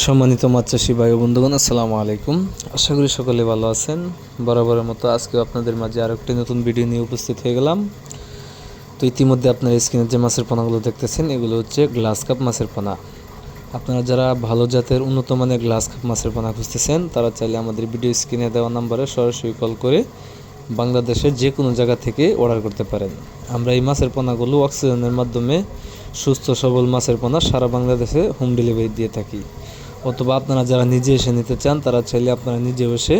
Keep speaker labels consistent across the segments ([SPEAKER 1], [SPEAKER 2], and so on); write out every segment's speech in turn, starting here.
[SPEAKER 1] সম্মানিত মাছ চাষি ভাই বন্ধুগণ, আসসালামু আলাইকুম। আশা করি সকলে ভালো আছেন। বরাবরের মতো আজকে আপনাদের মাঝে আরও একটি নতুন ভিডিও নিয়ে উপস্থিত হয়ে গেলাম। তো ইতিমধ্যে আপনার স্ক্রিনে যে মাছের পোনাগুলো দেখতেছেন, এগুলো হচ্ছে গ্লাস কাপ মাছের পোনা। আপনারা যারা ভালো জাতের উন্নত মানের গ্লাস কাপ মাছের পোনা খুঁজতেছেন, তারা চাইলে আমাদের ভিডিও স্ক্রিনে দেওয়া নাম্বারে সরাসরি কল করে বাংলাদেশের যে কোনো জায়গা থেকে অর্ডার করতে পারেন। আমরা এই মাছের পোনাগুলো অক্সিজেনের মাধ্যমে সুস্থ সবল মাছের পোনা সারা বাংলাদেশে হোম ডেলিভারি দিয়ে থাকি। অথবা আপনারা যারা নিজে এসে নিতে চান, তারা চাইলে আপনারা নিজে এসে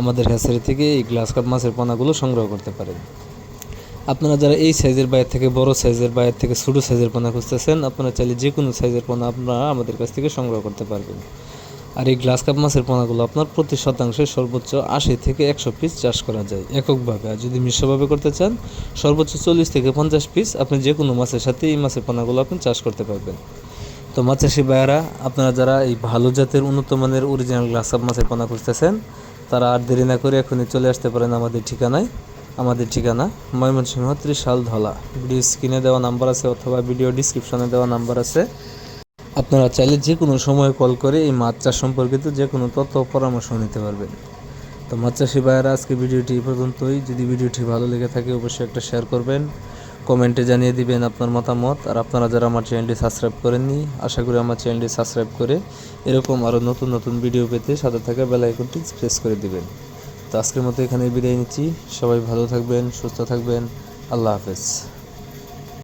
[SPEAKER 1] আমাদের হ্যাচারি থেকে এই গ্লাস কাপ মাছের পোনাগুলো সংগ্রহ করতে পারেন। আপনারা যারা এই সাইজের বাইরে থেকে, বড় সাইজের বাইরে থেকে, ছোটো সাইজের পোনা খুঁজতেছেন, আপনারা চাইলে যে কোনো সাইজের পোনা আপনারা আমাদের কাছ থেকে সংগ্রহ করতে পারবেন। আর এই গ্লাস কাপ মাছের পোনাগুলো আপনার প্রতি শতাংশে সর্বোচ্চ আশি থেকে একশো পিস চাষ করা যায় এককভাবে। আর যদি মিশ্রভাবে করতে চান, সর্বোচ্চ চল্লিশ থেকে পঞ্চাশ পিস আপনি যে কোনো মাছের সাথে এই মাছের পোনাগুলো আপনি চাষ করতে পারবেন। তো মাছ চাষি ভাইয়ারা, আপনারা যারা এই ভালো জাতের উন্নত মানের অরিজিনাল গ্লাস কাপ মাছের পোনা খুঁজতেছেন, তারা আর দেরি না করে এখনই চলে আসতে পারেন আমাদের ঠিকানায়। আমাদের ঠিকানা ময়মনসিংহ ত্রিশাল ধলা। ভিডিও স্ক্রিনে দেওয়া নাম্বার আছে অথবা ভিডিও ডিসক্রিপশনে দেওয়া নাম্বার আছে। আপনারা চাইলে যে কোনো সময় কল করে এই মাছ চাষ সম্পর্কিত যে কোনো তথ্য পরামর্শ নিতে পারবেন। তো মাছ চাষি ভাইয়েরা আজকে ভিডিওটি পর্যন্তই। যদি ভিডিওটি ভালো লেগে থাকে, অবশ্যই একটা শেয়ার করবেন। কমেন্টে জানিয়ে দিবেন আপনার মতামত। আর আপনারা যারা আমার চ্যানেলটি সাবস্ক্রাইব করেননি, আশা করি আমার চ্যানেলটি সাবস্ক্রাইব করে এরকম আরও নতুন নতুন ভিডিও পেতে সাথে থাকা বেলাইকনটি প্রেস করে দিবেন। তো আজকের মতো এখানে বিদায় নিচ্ছি। সবাই ভালো থাকবেন, সুস্থ থাকবেন। আল্লাহ হাফেজ।